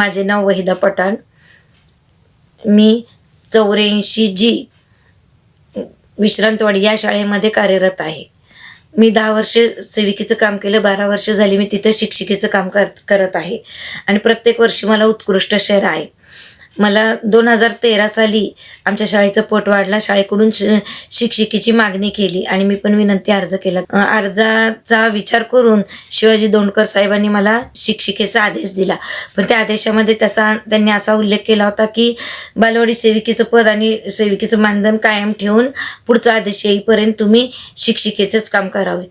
माझे नाव वहिदा पठाण. मी चौऱ्याऐंशी जी विश्रांतवाडी या शाळेमध्ये कार्यरत आहे. मी दहा वर्ष सेविकेचं काम केलं बारा वर्ष झाली मी तिथं शिक्षिकेचं काम कर करत आहे. आणि प्रत्येक वर्षी मला उत्कृष्ट शहर आहे. मला दोन हजार तेरा साली आमच्या शाळेचं पट वाढला. शाळेकडून श- शिक्षिकेची मागणी केली आणि मी पण विनंती अर्ज केला. अर्जाचा विचार करून शिवाजी दोंडकर साहेबांनी मला शिक्षिकेचा आदेश दिला. पण त्या आदेशामध्ये त्याचा त्यांनी असा उल्लेख केला होता की बालवाडी सेविकेचं पद आणि सेविकेचं मानधन कायम ठेवून पुढचा आदेश येईपर्यंत तुम्ही शिक्षिकेचंच काम करावे.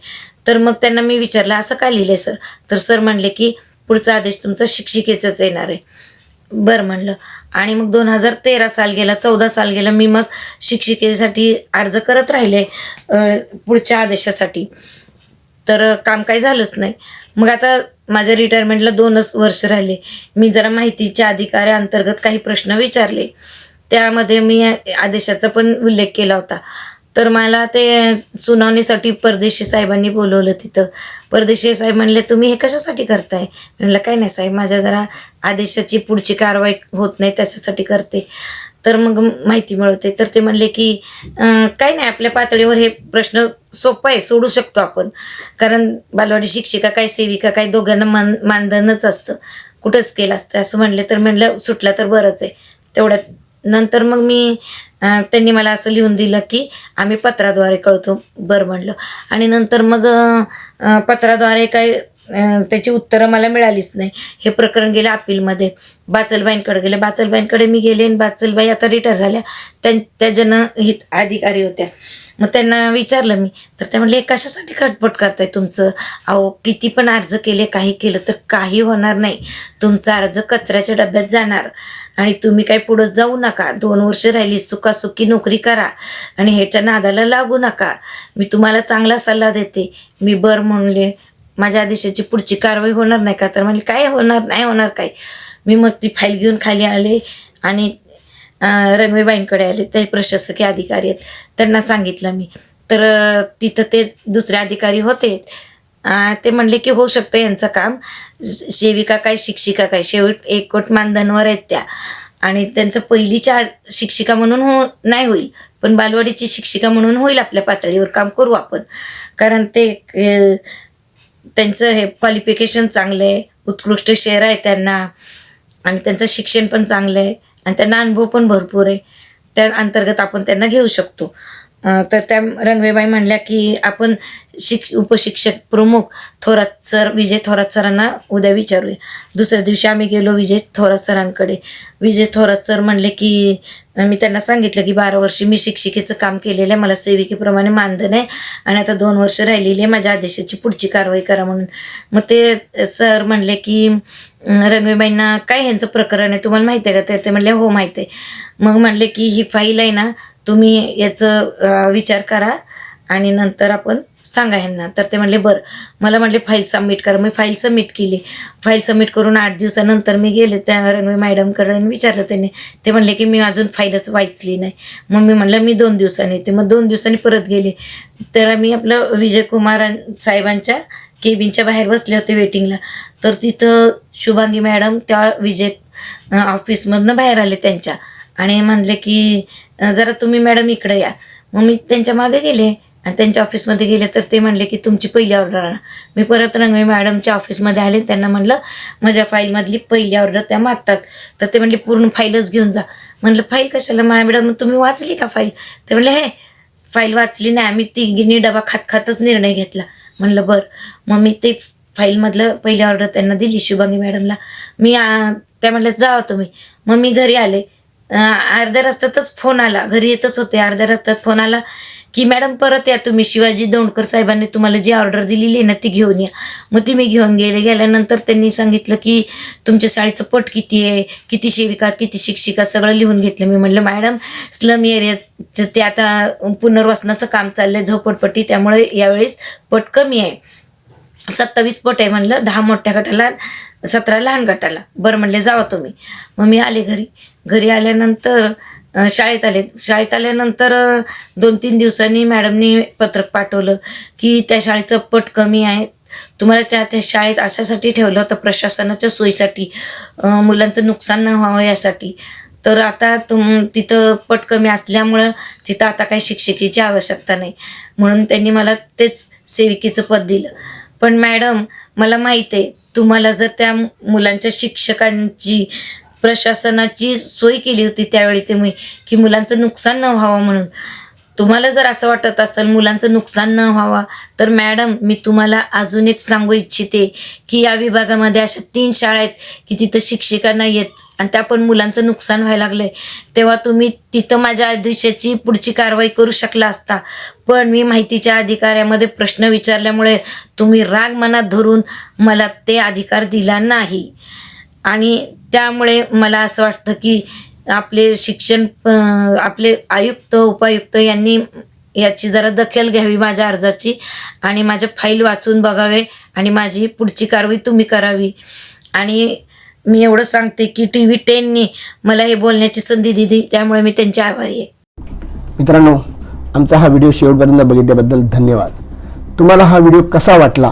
तर मग त्यांना मी विचारलं असं का लिहिलंय सर? तर सर म्हणले की पुढचा आदेश तुमचा शिक्षिकेचाच येणार आहे. बरं म्हणलं. आणि मग दोन हजार तेरा साल गेला चौदा साल गेला मी मग शिक्षिकेसाठी अर्ज करत राहिले पुढच्या आदेशासाठी. तर काम काही झालंच नाही. मग आता माझ्या रिटायरमेंटला दोनच वर्ष राहिले. मी जरा माहितीच्या अधिकाऱ्यांतर्गत काही प्रश्न विचारले. त्यामध्ये मी आदेशाचा पण उल्लेख केला होता. तर मला ते सुनावणीसाठी परदेशी साहेबांनी बोलवलं तिथं. परदेशी साहेब म्हणले तुम्ही हे कशासाठी करताय? म्हणलं काय नाही साहेब माझ्या जरा आदेशाची पुढची कारवाई होत नाही त्याच्यासाठी करते. तर मग माहिती मिळवते. तर ते म्हणले की काय नाही आपल्या पातळीवर हे प्रश्न सोपं आहे सोडू शकतो आपण. कारण बालवाडी शिक्षिका काय सेविका काय दोघांना मान मानधनच असतं. कुठंच केलं असतं असं म्हणले. तर म्हणलं सुटलं तर बरंच आहे. तेवढ्यात नंतर मग मी त्यांनी मला असं लिहून दिलं की आम्ही पत्राद्वारे कळतो बरं म्हणलं. आणि नंतर मग पत्राद्वारे काय त्याची उत्तरं मला मिळालीच नाही. हे प्रकरण गेलं अपीलमध्ये. बाचलबाईंकडे गेले. बाचलबाईंकडे मी गेले आणि बाचलबाई आता रिटायर झाल्या. त्यां त्या जनहित अधिकारी होत्या. मग त्यांना विचारलं मी. तर त्या म्हणले कशासाठी खटपट करताय तुमचं? अहो किती पण अर्ज केले काही केलं तर काही होणार नाही. तुमचा अर्ज कचऱ्याच्या डब्यात जाणार. आणि तुम्ही काही पुढं जाऊ नका. दोन वर्ष राहिली सुखासुखी नोकरी करा. आणि ह्याच्या नादाला लागू नका. मी तुम्हाला चांगला सल्ला देते. मी बर म्हणले माझ्या आदेशाची पुढची कारवाई होणार नाही का? तर म्हणजे काय होणार? नाही होणार काय? मी मग ती फाईल घेऊन खाली आले. आणि रणवीबाईंकडे आले. ते प्रशासकीय अधिकारी आहेत. त्यांना सांगितलं मी. तर तिथं ते दुसरे अधिकारी होते. ते म्हणले की होऊ शकतं यांचं काम. सेविका काय शिक्षिका काय? शेवट कोट मानधनवर आहेत त्या. आणि त्यांचं पहिलीच्या शिक्षिका म्हणून हो नाही होईल. पण बालवाडीची शिक्षिका म्हणून होईल आपल्या पातळीवर. काम करू आपण. कारण ते त्यांचं हे क्वालिफिकेशन चांगलं आहे. उत्कृष्ट शेअर आहे त्यांना. आणि त्यांचं शिक्षण पण चांगलं आहे. आणि त्यांना अनुभव पण भरपूर आहे. त्या अंतर्गत आपण त्यांना घेऊ शकतो. तर त्या रंगवेबाई म्हणल्या की आपण शिक उपशिक्षक प्रमुख थोरात सर विजय थोरात सरांना उद्या विचारूया. दुसऱ्या दिवशी आम्ही गेलो विजय थोरात सरांकडे. विजय थोरात सर म्हणले की मी त्यांना सांगितलं की बारा वर्षी मी शिक्षिकेचं काम केलेलं आहे मला सेविकेप्रमाणे मानधन आहे आणि आता दोन वर्ष राहिलेली आहे माझ्या आदेशाची पुढची कारवाई करा म्हणून. मग ते सर म्हणले की रंगवेबाईंना काय ह्यांचं प्रकरण आहे तुम्हाला माहिती आहे का? तर ते म्हणले हो माहिती आहे. मग म्हणले की ही फाईल आहे ना तुम्ही याचं विचार करा आणि नंतर आपण सांगा ह्यांना. तर ते म्हणले बरं. मला म्हणले फाईल सबमिट करा. मी फाईल सबमिट केली. फाईल सबमिट करून आठ दिवसानंतर मी गेले. त्या रंगवे मॅडमकडे आणि विचारलं त्यांनी. ते म्हणले की मी अजून फाईलच वाचली नाही. मग मी म्हणलं मी दोन दिवसांनी येते. मग दोन दिवसांनी परत गेले. तर मी आपलं विजयकुमार साहेबांच्या केबिनच्या बाहेर बसले होते वेटिंगला तर तिथं शुभांगी मॅडम त्या विजय ऑफिसमधनं बाहेर आले त्यांच्या. आणि म्हणले की जरा तुम्ही मॅडम इकडे या. मग मी त्यांच्या मागे गेले. आणि त्यांच्या ऑफिसमध्ये गेले तर ते म्हणले की तुमची पहिली ऑर्डर आणा. मी परत रंगवे मॅडमच्या ऑफिसमध्ये आले त्यांना म्हणलं माझ्या फाईलमधली पहिली ऑर्डर त्या मागतात. तर ते म्हणले पूर्ण फाईलच घेऊन जा. म्हणलं फाईल कशाला? मॅडम तुम्ही वाचली का फाईल? ते म्हणले हे फाईल वाचली नाही. आम्ही तिघींनी डबा खात खातच निर्णय घेतला. म्हणलं बरं. मग मी ते फाईलमधलं पहिली ऑर्डर त्यांना दिली शुभांगी मॅडमला. मी त्या म्हणल्या जावा तुम्ही. मग मी घरी आले. अर्ध्या रस्त्यातच फोन आला. घरी येतच होते. अर्ध्या रस्त्यात फोन आला की मॅडम परत या तुम्ही. शिवाजी दौंडकर साहेबांनी तुम्हाला जी ऑर्डर दिलेली आहे ना ती घेऊन या. मग ती मी घेऊन गेले. गेल्यानंतर त्यांनी सांगितलं की तुमच्या शाळेचं पट किती आहे? किती सेविका किती शिक्षिका? सगळं लिहून घेतलं मी. म्हटलं मॅडम स्लम एरियाचं ते आता पुनर्वसनाचं काम चाललंय झोपडपट्टी. त्यामुळे यावेळेस पट कमी आहे. सत्तावीस पट आहे म्हणलं. दहा मोठ्या गटाला सतरा लहान गटाला. बरं म्हणले जावा तुम्ही. मग मी आले घरी. घरी आल्यानंतर शाळेत आले. शाळेत आल्यानंतर दोन तीन दिवसांनी मॅडमनी पत्रक पाठवलं की त्या शाळेचं पट कमी आहे. तुम्हाला त्या त्या शाळेत अशासाठी ठेवलं होतं प्रशासनाच्या सोयीसाठी मुलांचं नुकसान न व्हावं यासाठी. तर आता तुम तिथं पट कमी असल्यामुळं तिथं आता काही शिक्षिकेची आवश्यकता नाही. म्हणून त्यांनी मला तेच सेविकेचं पद दिलं. पण मॅडम मला माहीत आहे तुम्हाला जर त्या मुलांच्या शिक्षकांची प्रशासनाची सोय केली होती त्यावेळी ते मी की मुलांचं नुकसान न व्हावं म्हणून. तुम्हाला जर असं वाटत असेल मुलांचं नुकसान न व्हावा तर मॅडम मी तुम्हाला अजून एक सांगू इच्छिते की या विभागामध्ये अशा तीन शाळा आहेत की तिथं शिक्षिका नाही आहेत आणि त्या पण मुलांचं नुकसान व्हायला लागलंय. तेव्हा तुम्ही तिथं माझ्या आदेशाची पुढची कारवाई करू शकला असता. पण मी माहितीच्या अधिकाऱ्यामध्ये प्रश्न विचारल्यामुळे तुम्ही राग मनात धरून मला ते अधिकार दिला नाही. आणि त्यामुळे मला असं वाटतं की आपले शिक्षण आपले आयुक्त उपायुक्त यांनी याची जरा दखल घ्यावी माझ्या अर्जाची आणि माझ्या फाईल वाचून बघावे आणि माझी पुढची कारवाई तुम्ही करावी. आणि मी एवढं सांगते की टी व्ही टेननी मला हे बोलण्याची संधी दिली त्यामुळे मी त्यांची आभारी आहे. मित्रांनो आमचा हा व्हिडिओ शेवटपर्यंत बघितल्याबद्दल धन्यवाद. तुम्हाला हा व्हिडिओ कसा वाटला?